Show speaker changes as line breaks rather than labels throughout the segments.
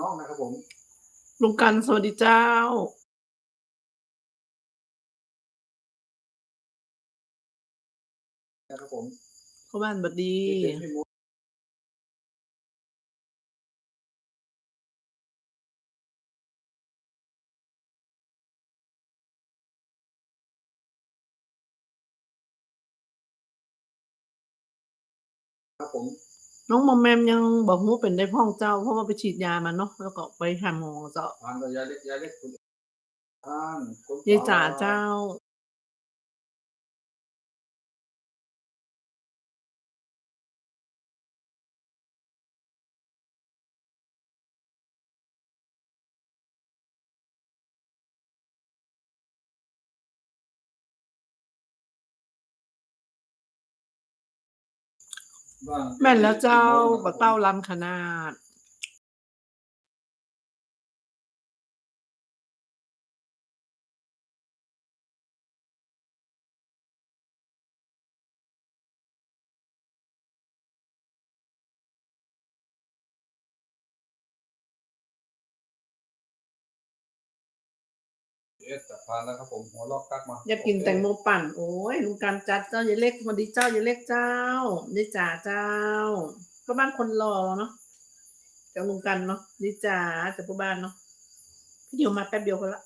น้องนะครับผม
ลุงกันสวัสดีเจ้า
นะครับผม
พ่อบ้านบัดดี
เป็นพี่มุกครับผม
น้องมอมแมมยังบอกหูเป็นได้พ่องเจ้า เพราะว่าไปฉีดยามาเนาะแล้วก็ไปหาหมอเจ้า
ทานตัวยาเล็กยาเล็กคุณทานคุณ
ยายจ๋าเจ้า แม่นแล้วเจ้าบ่เต้าลำขนาด
เอสทานแล้วครับผมหัวลอกกักมา
อยากกินแตงโมปั่น โอ้ยลุงกันจัดเจ้ายายเล็กสวัสดีเจ้ายายเล็กเจ้ายายจ๋าเจ้าก็บ้านคนรอเนาะจากลุงกันเนาะยายจ๋าจากพ่อบ้านเนาะพี่เดียวมาแป๊บเดียวคนละ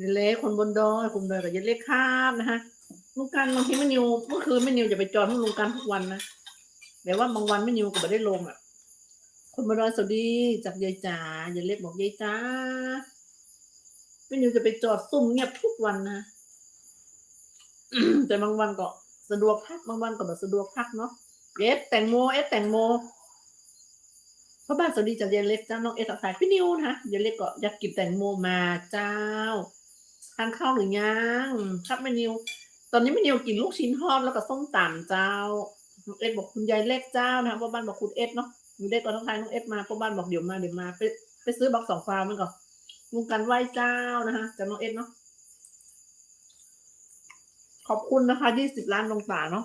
ยายเล็กคนบนดอยคุมดอยกับยายเล็กข้ามนะฮะลุงกันบางทีไม่นิวเมื่อคืนไม่นิวจะไปจอดให้ลุงกันทุกวันนะแต่ว่าบางวันไม่นิวก็ไม่ได้ลงอะคนบนดอยสวัสดีจากยายจ๋ายายเล็กบอกยายจ๋า ไม่นิวจะไปจอดซุ่มเงียบทุกวันนะแต่บางวันก็สะดวกพักบางวันก็แบบสะดวกพักเนาะเอสแตงโมเอสแตงโมพ่อบ้านสวัสดีจากเยเล็กจ้าน้องเอสถ่ายพี่นิวนะเยเล็กก็อยากกินแตงโมมาเจ้าทานข้าวหรือยังครับแม่นิว ตอนนี้แม่นิวกินลูกชิ้นทอดแล้วก็ส้มตำเจ้าน้องเอสบอกคุณยายเล็กเจ้านะพ่อบ้านบอกคุณเอสเนาะคุณเล็กก็ต้องทายน้องเอสมาพ่อบ้านบอกเดี๋ยวมาเดี๋ยวมาไปไปซื้อบักสองฟาร์มมันก่อน ลุงกันไหว้เจ้านะคะจากน้องเอ็ดเนาะขอบคุณนะคะยี่สิบล้านดวงตาเนาะ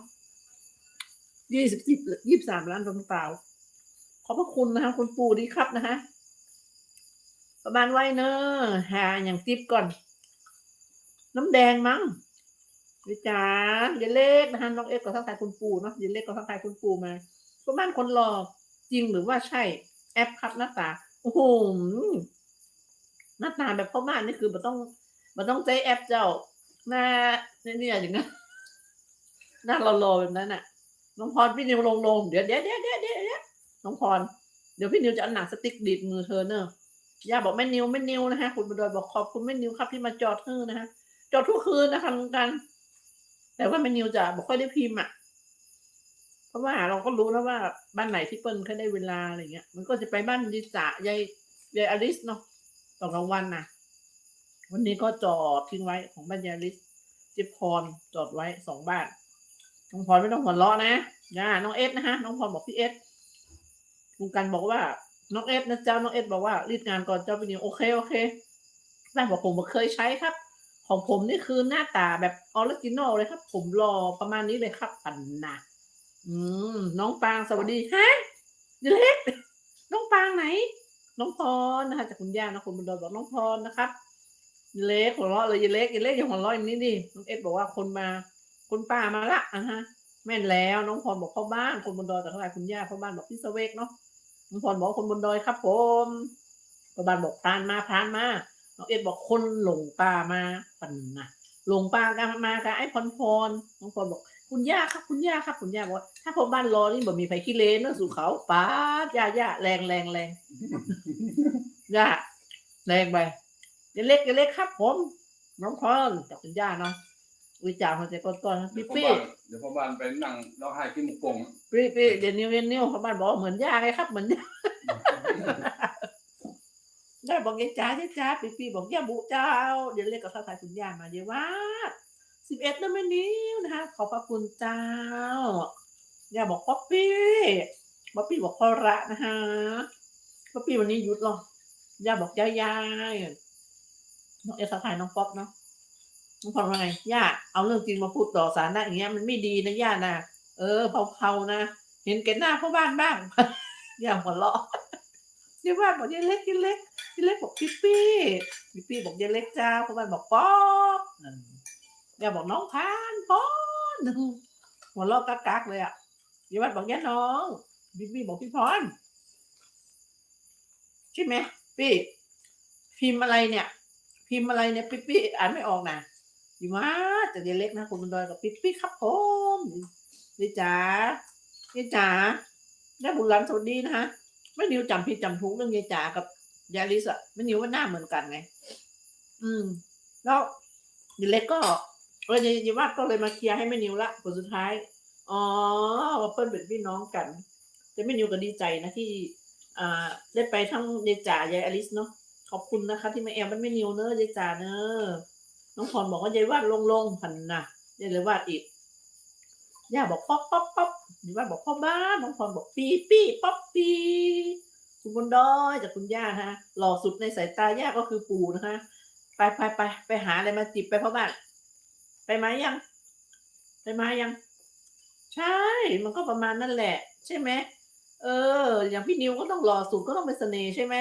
ยี่สิบยี่สิบสามล้านดวงตาขอบพระคุณนะคะคุณปู่ดีครับนะคะประมาณไหว้เนอะหาอย่างติ๊บก่อน น้ำแดงมั้งวิจาอย่าเล็กนะคะน้องเอ็ดก็ทักทายคุณปู่เนาะอย่าเล็กก็ทักทายคุณปู่มาประมาณคนรอจริงหรือว่าใช่ แอปครับหน้าตาโอ้โห หน้าตาแบบพ่อบ้านนี่คือมันต้องมันต้องใจแอปเจ้า หน้าเนี่ยอย่างนั้นหน้าเรารอแบบนั้นน่ะน้องพรพี่นิวลงลงเดี๋ยวเดี๋ยวเดี๋ยวเดี๋ยวเดี๋ยวน้องพรเดี๋ยวพี่นิวจะเอาหนังสติ๊กดีดมือเธอเนอะย่าบอกแม่นิวแม่นิวนะฮะคุณบดอยบอกขอบคุณแม่นิวครับที่มาจอดเธอนะฮะจอดทุกคืนนะคะลุงกัน แต่ว่าแม่นิวจะบอกค่อยได้พิมพ์อะเพราะว่าเราก็รู้แล้วว่าบ้านไหนที่เปิ้ลเขาได้เวลาอะไรเงี้ย มันก็จะไปบ้านดิจ่ายายยายอลิสเนาะ ตอนกลางวันนะวันนี้ก็จอดทิ้งไว้ของบ้านยาลิสจิบพรจอดไว้สองบานน้องพรไม่ต้องหัวเราะนะย่าน้องเอสนะฮะน้องพรบอกพี่เอสลุงกันบอกว่า น้องเอสนะเจ้าน้องเอสบอกว่ารีดงานก่อนเจ้าไปนิวโอเคโอเคแต่บอกผมเคยใช้ครับ ของผมนี่คือหน้าตาแบบออริจินอลเลยครับ ผมรอประมาณนี้เลยครับปันนะอืม น้องปางสวัสดีฮะเล็กน้องปางไหน น้องพรนะคะจากคุณย่านะคุณบุญดอยบอกน้องพรนะครับยเล็กหัวเราะเลยยเล็กยเล็กอย่าหัวเราะอย่างนี้ดิน้องเอ็ดบอกว่าคนมาคุณป้ามาละอะฮะแม่นแล้วน้องพรบอกพ่อบ้านคนบนดอยแต่เท่าไรคุณย่าพ่อบ้านบอกพี่สเวกเนาะน้องพรบอกคนบนดอยครับ ผมพ่อบ้านบอกพานมาพานมาน้องเอ็ดบอกคนหลงป่ามาปันนะหลงป่ากันมากันไอ้พรพรน้องพรบอก คุณย่าครับคุณย่าครับคุณย่าบอกว่าถ้าพ่อบ้านรอนี่บ่มีไฟขี้เลนเนอะสู่เขาป้าดย่าย่าแรงแรงแรงย่าแรงไปอย่าเล็กอย่าเล็กครับ ผม น้องพรจากคุณย่าเนาะวิจารณ์มาจากก่อนๆนะ
เดี๋ย
พี่
วพ่อ
ปี้
บ้านเดี๋ยวพ่อบ้านไปนั่งร้องไห้กินหมูกง
พี่ปี้เดี๋ยวนิ้วเดี๋ยวนิ้วเขาบ้านบอกว่าเหมือนย่าไงครับ เหมือนย่าได้บอกยายจ้ายายจ้าพี่ปี้บอกย่าบุเจ้าเดี๋ยวเล็กกับข้าวไทยคุณย่ามาเดี๋ยวว่า สิบเอ็ดนั่นไม่นิ้วนะคะ ขอบพระคุณเจ้าย่าบอกป๊อปปี้ป๊อปปี้บอกพอระนะฮะป๊อปปี้วันนี้หยุดหรอย่าบอกยายยายน้องเอสถ่ายน้องป๊อปเนาะน้องพรว่าไงย่าเอาเรื่องจริงมาพูดต่อสารนะอย่างเงี้ยมันไม่ดีนะย่านะเออเผาๆนะเห็นแก่หน้าพ่อบ้านบ้างย่าหัวเราะยายว่าบอกยายเล็กยายเล็กยายเล็กบอกปิ๊ปปี้ปิ๊ปปี้บอกยายเล็กจ้าพ่อบ้านบอกป๊อกนั่น ยายบอกน้องพานป๊อนหัวเราะกักๆเลยอะยายว่าบอกยายน้องปิ๊ปปี้บอกพี่พรใช่ไหมปี้พิมพ์อะไรเนี่ย พิมพ์อะไรเนี่ยปิ๊ปปี้อ่านไม่ออกนะอยู่มาแต่ยายเล็กนะคุณบุญดอยกับปิ๊ปปี้ครับผมยายจ๋ายายจ๋าได้บุญหลานสวัสดีนะฮะไม่นิวจำผิดจำถูกเรื่องยายจ๋ากับยาลิสอะไม่นิวว่าหน้าเหมือนกันไง อืม แล้วยายเล็กก็ เออยายยายวาดก็เลยมาเคลียร์ให้แม่นิวละผลสุดท้าย อ๋อว่าเปิ้ลเป็นพี่น้องกัน แต่แม่นิวก็ดีใจนะที่อ่าได้ไปทั้งยายจ๋ายายอลิสเนาะขอบคุณนะคะ ที่มาแอมมันแม่นิวเนอะยายจ๋าเนอะน้องพรบอกว่ายายวาดลงลงๆพันนะยายเลยวาดอีกย่าบอกป๊อปป๊อปป๊อปยายวาดบอกพ่อบ้านน้องพรบอกปีปี้ป๊อปปีคุณบนดอยจากคุณย่าฮะหล่อสุดในสายตาย่าก็คือปู่นะคะ ไปไปไปไปหาอะไรมาจิบไปพ่อบ้าน ไปไหมยัง ไปไหมยัง ใช่ มันก็ประมาณนั่นแหละ ใช่ไหมเออ อย่างพี่นิวก็ต้องหล่อสุดก็ต้องเป็นเสน่ห์ใช่ไหม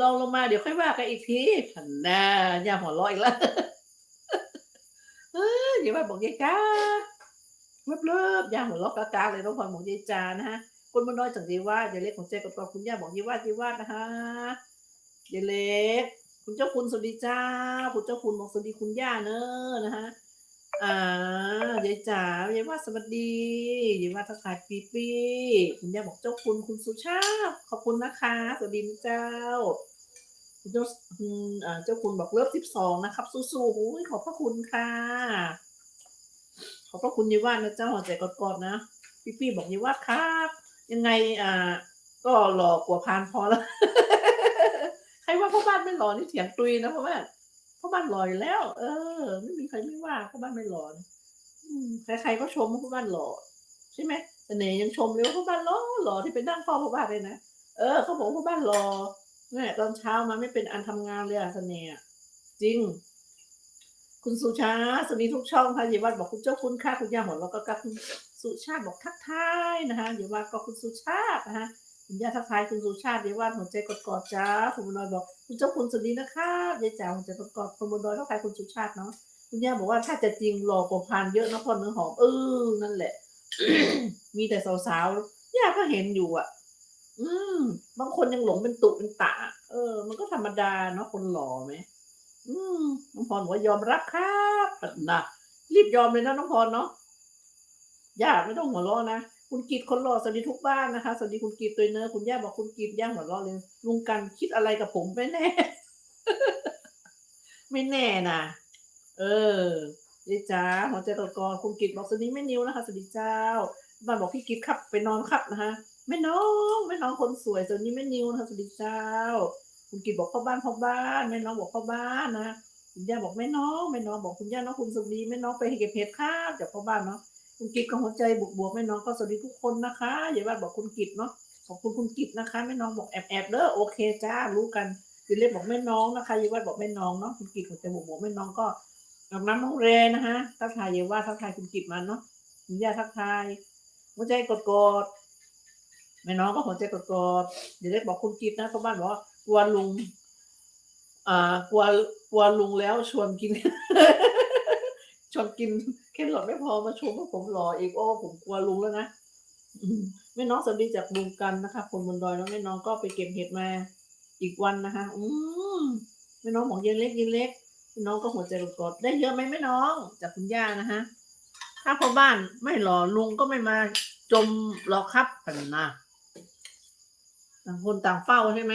ลองลงมาเดี๋ยวค่อยว่ากันอีกทีหันหน้าย่าหัวเราะอีกแล้วเอออย่ามาบอกยายกาเลิบเลิบย่าหัวเราะกากาเลยน้องพรบอกยายจานะฮะคนมันน้อยจากยายว่าอย่าเล็กของเจ๊กับตัวคุณย่าบอกยายว่ายายว่านะคะยายเล็ก คุณเจ้าคุณสวัสดีจ้า คุณเจ้าคุณบอกสวัสดีคุณย่าเนอะนะฮะ อ่ายายจ๋ายายว่าสวัสดียายว่าทักทายปีปีคุณย่าบอกเจ้าคุณคุณสุชาติขอบคุณนะคะ สวัสดีเจ้าคุณเจ้าคุณอ่าเจ้าคุณบอกเลิฟสิบสองนะครับ สู้ๆโอ้ยขอบพระคุณค่ะ ขอบพระคุณยายว่านะเจ้าหัวใจกอดๆนะพี่ปี้บอกยายว่าครับ ยังไงอ่าก็หล่อกว่าพานพอแล้ว ใครว่าพ่อบ้านไม่หล่อนี่เถียงตุยนะเพ่อบ้า พ่อบ้านหล่ออยู่แล้ว เออ ไม่มีใครไม่ว่าพ่อบ้านไม่หล่อนใครๆก็ชมว่าพ่อบ้านหล่อใช่ไหมเสน่ห์ยังชมเลยว่าพ่อบ้านหล่อหล่อที่เป็นนั่งเฝ้าพ่อบ้านเลยนะเออเขาบอกว่าพ่อบ้านหล่อเนี่ยตอนเช้ามาไม่เป็นอันทำงานเลยอะเสน่ห์จริง คุณสุชาติสวัสดีทุกช่องค่ะเยาวัดบอกคุณเจ้าคุณค่ะคุณย่าหัวเราะก็กับคุณสุชาติบอกทักทายนะคะเยาวัดก็คุณสุชาตินะคะคุณย่าทักทายคุณสุชาติเยาวัดหัวใจกอดๆจ้าคุณบุญน้อยบอก คุณเจ้าคุณสวัสดีนะคะยายแจ๋าหัวใจกอดๆคุณบุญน้อยทักทายคุณสุชาติเนาะคุณย่าบอกว่าถ้าจะจริงหล่อกว่าพานเยอะนะพอเนื้อหอมเออนั่นแหละ มีแต่สาวๆย่าก็เห็นอยู่อะ อืมบางคนยังหลงเป็นตุเป็นตะเออ มันก็ธรรมดาเนาะคนหล่อไหมอืมน้องพรบอกว่ายอมรับครับนะรีบยอมเลยนะน้องพรเนาะย่าไม่ต้องหัวเราะนะ คุณกิตคนหล่อสวัสดีทุกบ้านนะคะ สวัสดีคุณกิตตัวเนอคุณย่าบอกคุณกิตย่าหัวเราะเลยลุงกันคิดอะไรกับผมไม่แน่ ไม่แน่นะเออยายจ๋าหัวใจตกอนคุณกิตบอกสวัสดีแม่นิวนะคะสวัสดีเจ้าบ้านบอกพี่กิตครับไปนอนครับนะคะแม่น้องแม่น้องคนสวยสวัสดีแม่นิวนะคะสวัสดีเจ้า คุณกิตบอกพ่อบ้านพ่อบ้านแม่น้องบอกพ่อบ้านนะคุณย่าบอกแม่น้องแม่น้องบอกคุณย่าน้องคุณสวัสดีแม่น้องไปเก็บเห็ดข้าวจากพ่อบ้านเนาะ คุณกิตก็หัวใจบวกบวกแม่น้องก็สวัสดีทุกคนนะคะอย่าว่าบอกคุณกิตเนาะขอบคุณคุณกิตนะคะแม่น้องบอกแอบแอบเด้อโอเคจ้ารู้กันคือเรียกบอกแม่น้องนะคะอย่าว่าบอกแม่น้องเนาะคุณกิตหัวใจบวกบวกแม่น้องก็อาบน้ำน้องเรนะคะทักทายอย่าว่าทักทายคุณกิตมาเนาะคุณย่าทักทายหัวใจกดๆแม่น้องก็หัวใจกดๆเดี๋ยวเรียกบอกคุณกิตนะพ่อบ้านบอกว่ากลัวลุงอ่ากลัวกลัวลุงแล้วชวนกินชวนกิน แค่หลอดไม่พอมาชมว่าผมหล่ออีกโอ้ผมกลัวลุงแล้วนะแม่น้องสวัสดีจากลุงกันนะคะคนบนดอยแล้วแม่น้องก็ไปเก็บเห็ดมาอีกวันนะคะ อืมแม่น้องบอกเย็นเล็กเย็นเล็กแม่น้องก็หัวใจกดได้เยอะไหมแม่น้องจากคุณย่านะคะถ้าพ่อบ้านไม่หล่อลุงก็ไม่มาจมหรอกครับกันนะต่างคนต่างเฝ้าใช่ไหม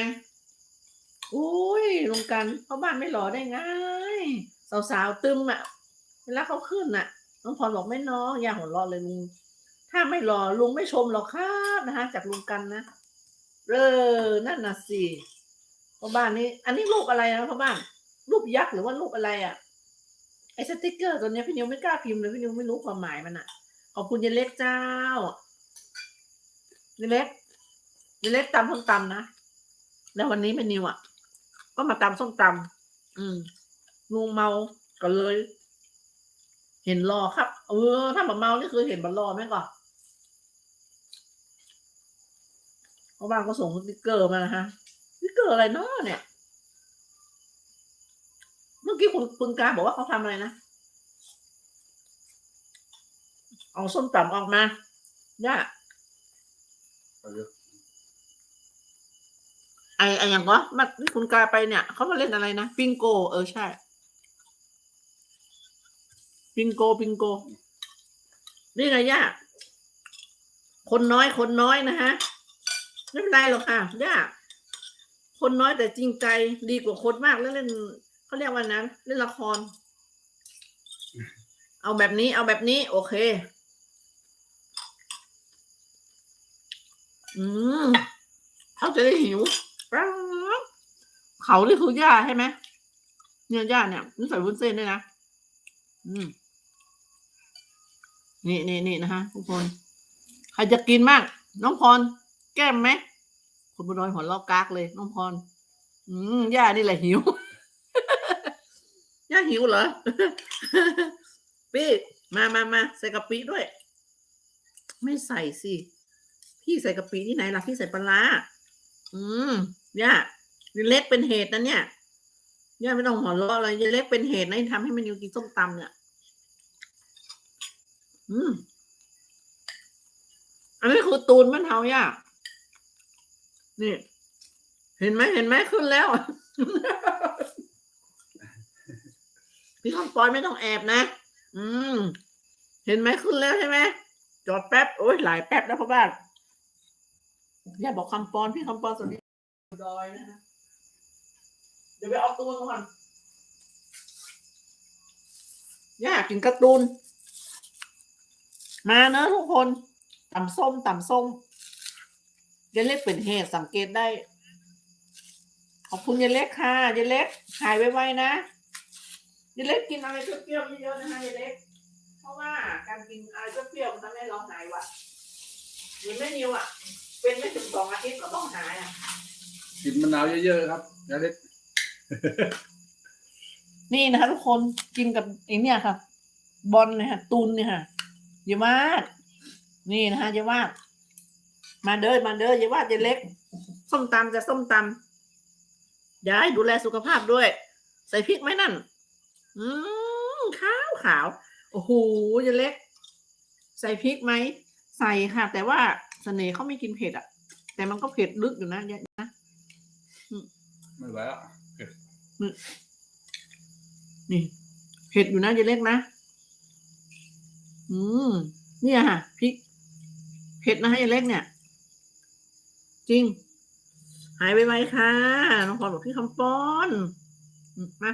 อุ้ยลุงกันเพราะบ้านไม่หล่อได้ไงสาวๆตึมอะเวลาเขาขึ้นน่ะ น้องพรบอกไม่น้องอย่าหัวเราะเลยลุง ถ้าไม่หล่อลุงไม่ชมหรอกครับนะคะจากลุงกันนะเออนั่นน่ะสิพราะบ้านนี้ อันนี้รูปอะไรนะพ่อบ้าน รูปยักษ์หรือว่ารูปอะไรอะไอสติกเกอร์ตัวนี้พี่นิวไม่กล้าพิมพ์เลยพี่นิวไม่รู้ความหมายมันอะขอบคุณยายเล็กเจ้ายายเล็กยายเล็กตำส้มตำนะแล้ววันนี้เป็นนิวอะ ก็มาตำส้มตำอืมลุงเมาก็เลย เห็นรอครับ เออ ถ้าแบบเมานี่คือเห็นบัรอไหมก่อนเพราะบ้านก็ส่งสติ๊กเกอร์มานะฮะนี่เกิดอะไรเนาะเนี่ย เมื่อกี้คุณคุณกาบอกว่าเขาทำอะไรนะเอาส้มตำออกมาย่า
เอาเยอะ
ไอไออย่างวะมาที่คุณกาไปเนี่ย เขามาเล่นอะไรนะ ปิงโก เออใช่ ปิงโกปิงโก นี่ไงย่าคนน้อยคนน้อยนะฮะไม่เป็นไรหรอกค่ะย่าคนน้อยแต่จริงใจดีกว่าคนมากแล้วเล่นเขาเรียกว่านั้นเล่นละคร เอาแบบนี้ เอาแบบนี้ โอเค อืมเขาจะได้หิวเขานี่คือย่าใช่ไหมเนี่ยย่าเนี่ยนี่ใส่วุ้นเส้นด้วยนะ อืม นี่นี่นี่นะฮะทุกคน ใครจะกินมาก น้องพร แก้มไหมคุณบุญน้อยหัวลอกกากเลย น้องพร อืมย่านี่แหละหิว ย่าหิวเหรอ พี่มามามาใส่กะปิด้วย ไม่ใส่สิ พี่ใส่กะปิที่ไหนล่ะ พี่ใส่ปลารอืมย่ายีเล็กเป็นเหตุนะเนี่ยย่าไม่ต้องหัวเราะอะไรยายเล็กเป็นเหตุนะที่ทำให้มันนิวกินส้มตำเนี่ย อืม อันนี้คือตูนมันเทาย่านี่ เห็นไหมเห็นไหมขึ้นแล้วพี่คำปอยไม่ต้องแอบนะ อืม เห็นไหมขึ้นแล้วใช่ไหม จอดแป๊บ โอ้ยหลายแป๊บแล้วพ่อบ้านอย่าบอกคำปอนพี่คำปอนสวัสดีดอยนะฮะเดี๋ยวไปเอาตูนก่อนย่ากินการ์ตูน มาเนอะทุกคนต่ำส้มต่ำส้มยายเล็กเป็นเหตุสังเกตได้ ขอบคุณยายเล็กค่ะยายเล็กหายไวๆนะยายเล็กกินอะไรเปรี้ยวๆเยอะๆนะคะยายเล็ก เพราะว่าการกินอะไรเปรี้ยวๆมันทำให้เราหายหวัดหรือไม่นิวอะ เป็นไม่ถึงสองอาทิตย์ก็ต้องหายอะ
กินมะนาวเยอะๆครับยายเล็ก
นี่นะคะทุกคนกินกับไอ้เนี่ยค่ะ บอลเนี่ยค่ะตุนเนี่ยค่ะ เยาว่าดนี่นะคะเยาว่าดมาเด้อมาเด้อเยาว่าดเยาเล็ก ส้มตำจะส้มตำยายดูแลสุขภาพด้วย ใส่พริกไหมนั่น อืมขาวขาวโอ้โหเยาเล็ก ใส่พริกไหมใส่ค่ะ แต่ว่าเสน่ห์เขาไม่กินเผ็ดอะ แต่มันก็เผ็ดลึกอยู่นะยายนะ
ไม่ไหวอะ
นี่เผ็ดอยู่นะยายเล็กนะ อืม เนี่ยค่ะพริกเผ็ดนะฮะยายเล็กเนี่ย จริง หายไปไวๆค่ะน้องพรบอกพี่คำป้อนมา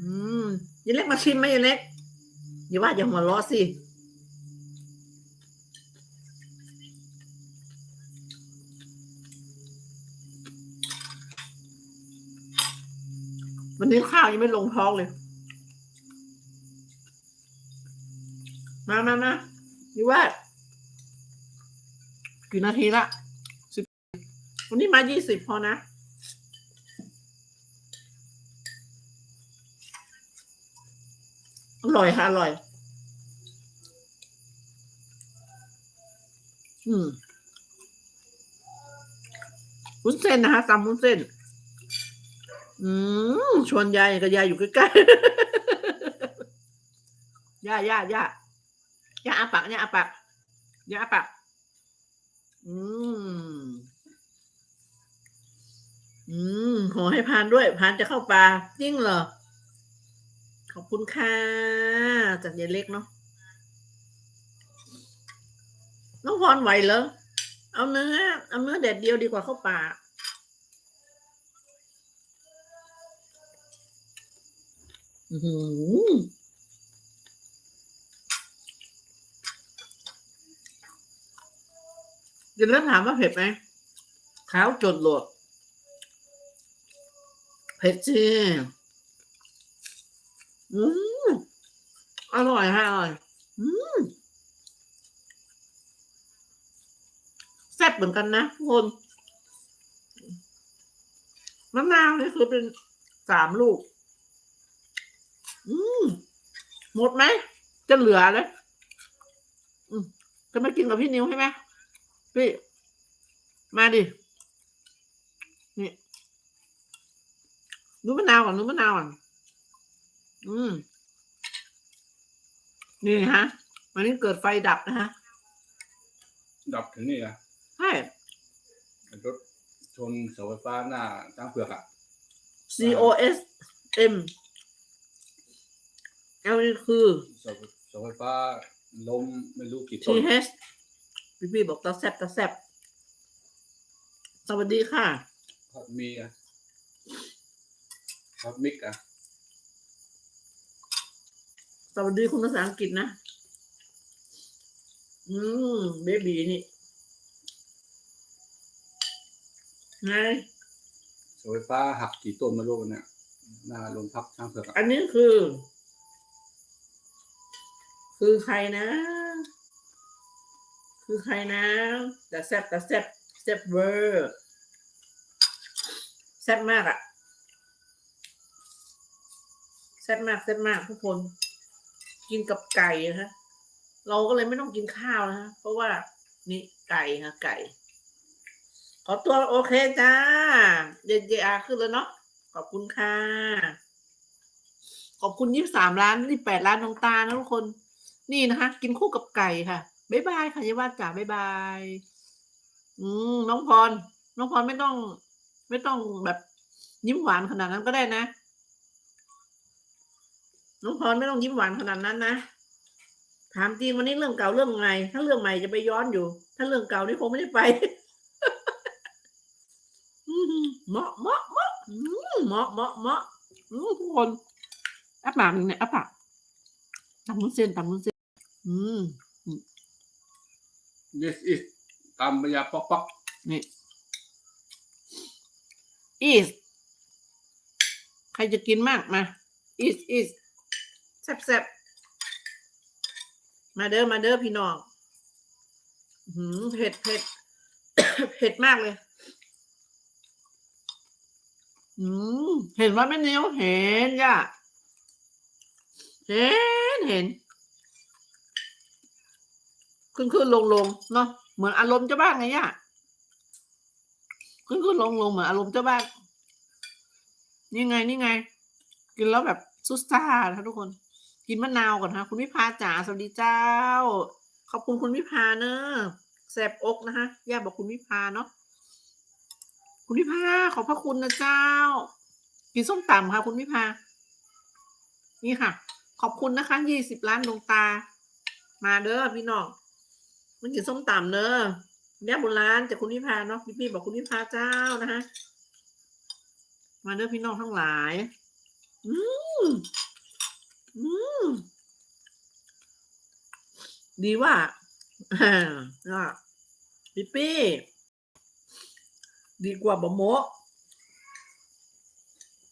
อืมยายเล็กมาชิมไหมยายเล็กอย่าว่าอย่าหัวเราะสิวันนี้ข้าวยังไม่ลงท้องเลย มามามาดีว่ากี่นาทีละสิบวันนี้มายี่สิบพอนะ อร่อยค่ะ อร่อย อืมวุ้นเส้นนะคะตำวุ้นเส้น อืม ชวนยายกับยายอยู่ใกล้ๆ ย่าย่าย่า ย่าอาปากย่าอาปากย่าอาปากอืม อืม ขอให้พานด้วยพานจะเข้าป่าจริงเหรอ ขอบคุณค่ะ จากยายเล็กเนาะน้องพรไหวเหรอ เอาเนื้อ เอาเนื้อแดดเดียวดีกว่าเข้าป่าอือหื อเดี๋ยวแล้วถามว่าเผ็ดไหมขาวจดโหลด เผ็ดจริอืมอร่อยค่ะอร่อย อืมแซ่บเหมือนกันนะทุกคนมะนาวนี่คือเป็นสามลูก อืมหมดไหม จะเหลือเลย อืมจะมากินกับพี่นิวใช่ไหม พี่มาดิ นี่นุ่มมะนาวก่อนนุ่มมะนาวก่อนอืม นี่ฮะ วันนี้เกิดไฟดับนะฮะ
ดับถึงนี่อะ
ใช่
รถชนเสาไฟฟ้าหน้าตั้งเผือกอะ
C O S M แล้วนี่คือ
เสาไฟฟ้าล้มไม่รู้กี่ต้น T
H พี่พี่บอกตาแซบตาแซบสวัสดีค่ะ
ฮอตมีอะฮอตมิกอะ
สวัสดีคุณภาษาอังกฤษนะ อืมเบบีนี่ไง
เสาไฟฟ้าหักกี่ต้นไม่รู้เนี่ยหน้าโรงพักช้างเผือกอะ
อันนี้คือ คือใครนะ คือใครนะ แต่แซ่บแต่แซ่บแซ่บเวอร์แซ่บมากอะแซ่บมากแซ่บมากทุกคน กินกับไก่นะฮะเราก็เลยไม่ต้องกินข้าวนะฮะเพราะว่านี่ไก่ฮะไก่ ขอตัวโอเคจ้าเย็นเยอาขึ้นแล้วเนาะขอบคุณค่ะ ขอบคุณยี่สามล้านนี่แปดล้านดวงตานะทุกคน นี่นะคะ กินคู่กับไก่ค่ะ บ๊ายบายค่ะยายว่าจ๋าบ๊ายบาย อืมน้องพร น้องพรไม่ต้อง ไม่ต้องแบบยิ้มหวานขนาดนั้นก็ได้นะ น้องพรไม่ต้องยิ้มหวานขนาดนั้นนะ ถามจริงวันนี้เรื่องเก่าเรื่องใหม่ ถ้าเรื่องใหม่จะไปย้อนอยู่ ถ้าเรื่องเก่านี่คงไม่ได้ไปเหมาะเหมาะเหมาะเหมาะเหมาะเหมาะทุกคนอัปปากหนึ่งเนี่ยอัปปากตำมุ้นเส้นตำมุ้นเส้นอืม
yes is ตามปยาป๊อกป๊อก
นี่ is ใครจะกินมากมา is is แซ่บแซ่บมาเด้อมาเด้อพี่น้องหืมเผ็ดเผ็ดเผ็ดมากเลย อืม เห็นว่าแม่นิ้วเห็นย่ะเห็นเห็น ขึ้นขึ้นลงลงเนาะเหมือนอารมณ์เจ้าบ้านไงย่ะขึ้นขึ้นลงลงเหมือนอารมณ์เจ้าบ้านนี่ไงนี่ไง กินแล้วแบบซุสตานะทุกคน กินมะนาวก่อนฮะคุณวิภาจ๋าสวัสดีเจ้า ขอบคุณคุณวิภาเนอะแสบอกนะคะย่าบอกคุณวิภาเนาะคุณวิภาขอบพระคุณนะเจ้า กินส้มตำค่ะ คุณวิภา นี่ค่ะ ขอบคุณนะคะยี่สิบล้านดวงตา มาเด้อพี่น้อง มันกินส้มตำเนอะแม่โบราณจากคุณวิภาเนาะพี่พี่บอกคุณวิภาเจ้านะฮะมาเด้อพี่น้องทั้งหลาย อืมอืมดีว่าอ่าะพี่ปี้ดีกว่าบะโมะ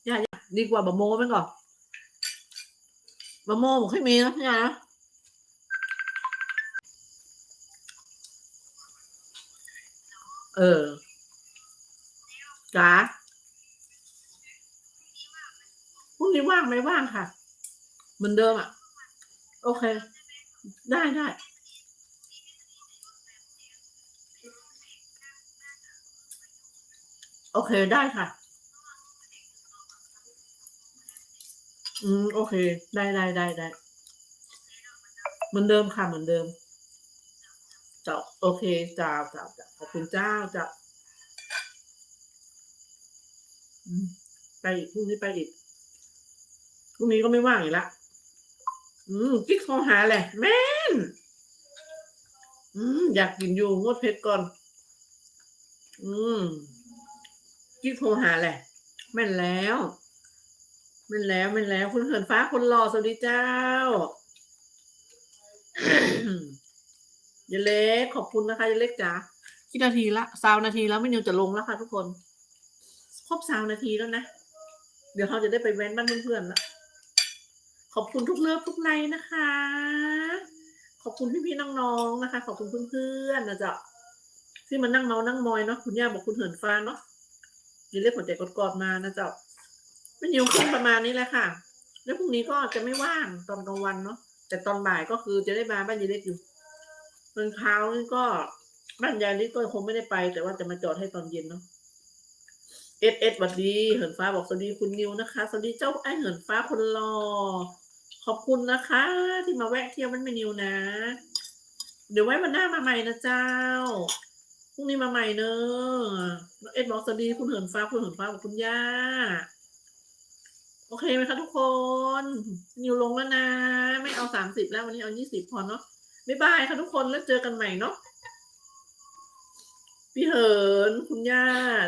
ย่าย่าดีกว่าบะโมะไหมก่อนบะโมะผมเคยมีนะย่านะ เออจ๋าพรุ่งนี้ว่างไหมว่างค่ะ เหมือนเดิมอะ โอเค ได้ได้โอเคได้ค่ะ อืม โอเค ได้ได้ได้ได้เหมือนเดิมค่ะ เหมือนเดิม เจ้าโอเคเจ้าเจ้าเจ้าขอบคุณเจ้าเจ้าไปอีกพรุ่งนี้ไปอีกพรุ่งนี้ก็ไม่ว่างอีกละอืมกิ๊กโทรหาแหละ แม่น อืม อยากกินอยู่งดเพชรก่อน อืมกิ๊กโทรหาแหละ แม่นแล้วแม่นแล้วแม่นแล้ว คุณเหินฟ้าคนหล่อสวัสดีเจ้า ยายเล็กขอบคุณนะคะยายเล็กจ๋ากี่นาทีละสาวนาทีแล้วไม่นิวจะลงแล้วค่ะทุกคน ครบสาวนาทีแล้วนะ เดี๋ยวเขาจะได้ไปแว้นบ้านเพื่อนๆละขอบคุณทุกเลิฟทุกไลน์นะคะ ขอบคุณพี่ๆน้องๆนะคะ ขอบคุณเพื่อนๆนะจ๊ะที่มานั่งเมานั่งมอยเนาะคุณย่าบอกคุณเหินฟ้าเนาะยายเล็กหัวใจกดๆมานะจ๊ะไม่นิวขึ้นประมาณนี้แหละค่ะ แล้วพรุ่งนี้ก็จะไม่ว่างตอนกลางวันเนาะแต่ตอนบ่ายก็คือจะได้มาบ้านยายเล็กอยู่ ตอนเช้านี่ก็บ้านยายลิก็คงไม่ได้ไป แต่ว่าจะมาจอดให้ตอนเย็นเนาะเอสเอสสวัสดี เหินฟ้าบอกสวัสดีคุณนิวนะคะสวัสดีเจ้าไอเหินฟ้าคนรอขอบคุณนะคะ ที่มาแวะเที่ยวมันไม่นิวนะ เดี๋ยวไว้วันหน้ามาใหม่นะเจ้าพรุ่งนี้มาใหม่เนอะเอ็ดบอกสวัสดีคุณเหินฟ้าคุณเหินฟ้าบอกคุณย่าโอเคไหมคะทุกคน นิวลงแล้วนะ ไม่เอาสามสิบแล้ววันนี้เอายี่สิบพอเนาะ บ๊ายบายค่ะทุกคนแล้วเจอกันใหม่เนาะพี่เหินคุณย่า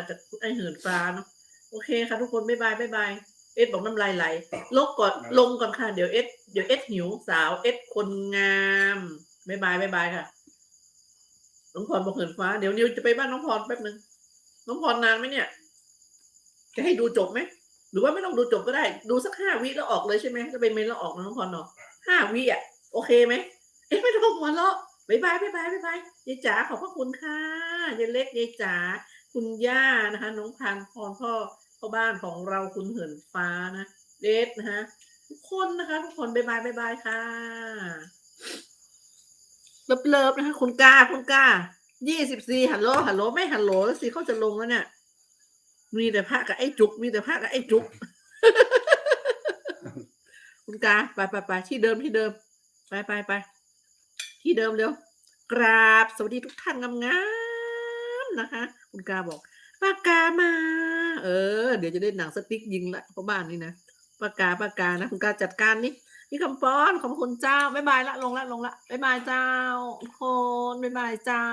จากไอเหินฟ้าเนาะโอเคค่ะทุกคนบ๊ายบายบ๊ายบายเอ็ดบอกน้ำลายไหลลกก่อนลงก่อนค่ะเดี๋ยวเอ็ดเดี๋ยวเอ็ดหิวสาวเอ็ดคนงามบ๊ายบายบ๊ายบายค่ะน้องพรบอกเหินฟ้าเดี๋ยวนิวจะไปบ้านน้องพรแป๊บนึงน้องพรนานไหมเนี่ย จะให้ดูจบไหมหรือว่าไม่ต้องดูจบก็ได้ ดูสักห้าวิแล้วออกเลยใช่ไหมจะไปเมนแล้วออกนะน้องพรเนาะห้าวิอะโอเคไหม เอ๊ะไม่ต้องหัวเราะบายบายบายบายบายบายยายจ๋าขอบพระคุณค่ะยายเล็กยายจ๋าคุณย่านะคะน้องพันพรพ่อพ่อบ้านของเราคุณเหินฟ้านะเดทนะคะทุกคนนะคะ ทุกคนบายบายบายบายค่ะเลิฟเลิฟนะคะคุณกาคุณกายี่สิบสี่ฮัลโหลฮัลโหลไม่ฮัลโหลแล้วสิเขาจะลงแล้วเนี่ยมีแต่พระกับไอ้จุก มีแต่พระกับไอ้จุก คุณกาไปไปไปที่เดิมที่เดิม ไปไปไป ที่เดิมเร็วกราบสวัสดีทุกท่านงามๆนะคะ คุณกาบอกปากกามา เออ เดี๋ยวจะได้หนังสติ๊กยิงละเพราะบ้านนี่นะปากกาปากกานะคุณกาจัดการนี่นี่คำป้อนขอบคุณเจ้าบ๊ายบายละลงละลงละบ๊ายบายเจ้าคนบ๊ายบายเจ้า